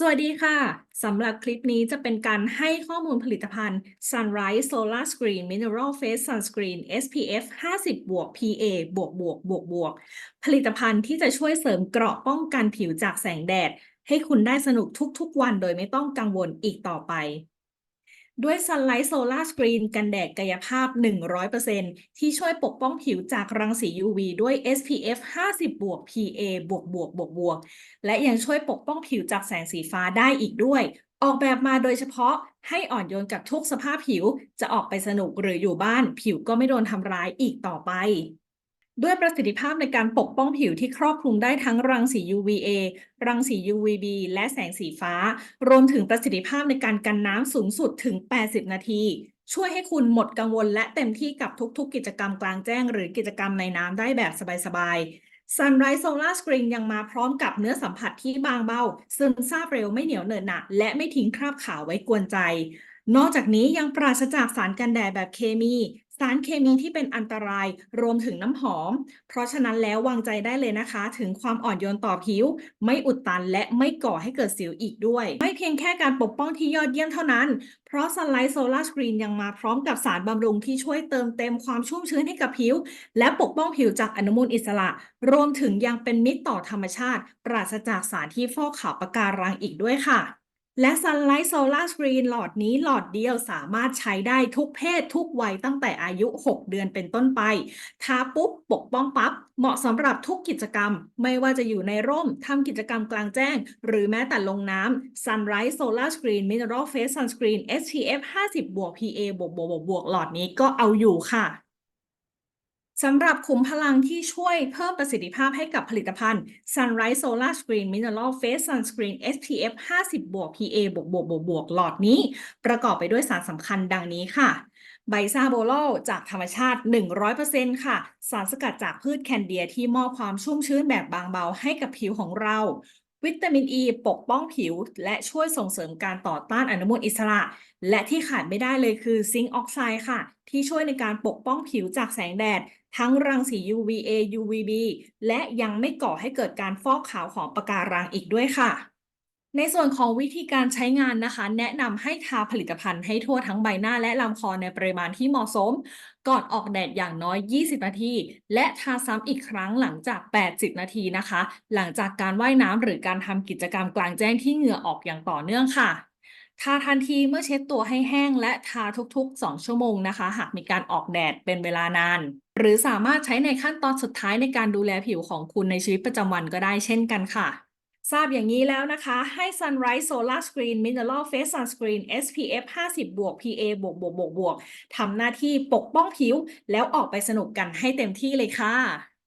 สวัสดีค่ะ สำหรับคลิปนี้จะเป็นการให้ข้อมูลผลิตภัณฑ์ Sunrise Solar Screen Mineral Face Sunscreen SPF 50บวก PA บวกบวกบวกบวกผลิตภัณฑ์ที่จะช่วยเสริมเกราะป้องกันผิวจากแสงแดด ให้คุณได้สนุกทุกๆวันโดยไม่ต้องกังวลอีกต่อไป ด้วย Sunlight Solar Screen กันแดดกายภาพ 100%ที่ช่วยปกป้องผิวจากรังสี UV ด้วย SPF 50บวก PA บวกบวกบวกบวกและยังช่วยปกป้องผิวจากแสงสีฟ้าได้อีกด้วย ออกแบบมาโดยเฉพาะให้อ่อนโยนกับทุกสภาพผิว จะออกไปสนุกหรืออยู่บ้าน ผิวก็ไม่โดนทำร้ายอีกต่อไป ด้วยประสิทธิภาพในการปกป้องผิวที่ครอบคลุมได้ทั้งรังสี UVA รังสี UVB และแสงสีฟ้า รวมถึงประสิทธิภาพในการกันน้ำสูงสุดถึง 80 นาที ช่วยให้คุณหมดกังวลและเต็มที่กับทุกๆ กิจกรรมกลางแจ้ง หรือกิจกรรมในน้ำได้แบบสบายๆ Sunrise Solar Screen ยังมาพร้อมกับเนื้อสัมผัสที่บางเบา ซึมซาบเร็วไม่เหนียวเหนอะหนะและไม่ทิ้งคราบขาวไว้กวนใจ นอกจากนี้ยังปราศจากสารกันแดดแบบเคมี สารเคมีที่เป็นอันตรายรวมถึงน้ำหอม เพราะฉะนั้นแล้ววางใจได้เลยนะคะ ถึงความอ่อนโยนต่อผิว ไม่อุดตันและไม่ก่อให้เกิดสิวอีกด้วย ไม่เพียงแค่การปกป้องที่ยอดเยี่ยมเท่านั้น เพราะ Sunlight Solar Screen ยังมาพร้อมกับสารบำรุงที่ช่วยเติมเต็มความชุ่มชื้นให้กับผิว และปกป้องผิวจากอนุมูลอิสระ รวมถึงยังเป็นมิตรต่อธรรมชาติ ปราศจากสารที่ฟอกขาวปะการังอีกด้วยค่ะ และ Sunlight Solar Screen หลอดนี้หลอดเดียวสามารถใช้ได้ทุกเพศทุกวัยตั้งแต่อายุ 6 เดือนเป็นต้นไป ทาปุ๊บ ปกป้องปั๊บ เหมาะสำหรับทุกกิจกรรม ไม่ว่าจะอยู่ในร่มทำกิจกรรมกลางแจ้ง หรือแม้แต่ลงน้ำ Sunrise Solar Screen Mineral Face Sunscreen SPF 50 บวก PA บวกบวกบวกบวกหลอดนี้ก็เอาอยู่ค่ะ สำหรับขุมพลังที่ช่วยเพิ่มประสิทธิภาพให้กับผลิตภัณฑ์ Sunrise Solar Screen Mineral Face Sunscreen SPF 50บวก PA บวกบวกบวกบวกหลอดนี้ ประกอบไปด้วยสารสำคัญดังนี้ค่ะไบซาโบโลจากธรรมชาติ 100%ค่ะ สารสกัดจากพืชแคนเดียที่มอบความชุ่มชื้นแบบบางเบาให้กับผิวของเรา วิตามินอ e ีปกป้องผิว และช่วยส่งเสริมการต่อต้านอนุมูลอิสระ และที่ขาดไม่ได้เลยคือซิงค์ออกไซด์ค่ะ ที่ช่วยในการปกป้องผิวจากแสงแดด ทั้งรังสี UVA UVB และยังไม่ก่อให้เกิดการฟอกขาวของปะการังอีกด้วยค่ะ ในส่วนของวิธีการใช้งานนะคะ แนะนำให้ทาผลิตภัณฑ์ให้ทั่วทั้งใบหน้าและลำคอในปริมาณที่เหมาะสม ก่อนออกแดดอย่างน้อย 20 นาที และทาซ้ำอีกครั้งหลังจาก 80 นาทีนะคะ หลังจากการว่ายน้ำหรือการทำกิจกรรมกลางแจ้งที่เหงื่อออกอย่างต่อเนื่องค่ะทาทันทีเมื่อเช็ดตัวให้แห้งและทาทุกๆ 2 ชั่วโมงนะคะ หากมีการออกแดดเป็นเวลานาน หรือสามารถใช้ในขั้นตอนสุดท้ายในการดูแลผิวของคุณในชีวิตประจำวันก็ได้เช่นกันค่ะ ทราบอย่างนี้แล้วนะคะ ให้ Sunrise Solar Screen Mineral Face Sunscreen SPF 50บวก PA บวกบวกบวกบวกทำหน้าที่ปกป้องผิว แล้วออกไปสนุกกันให้เต็มที่เลยค่ะ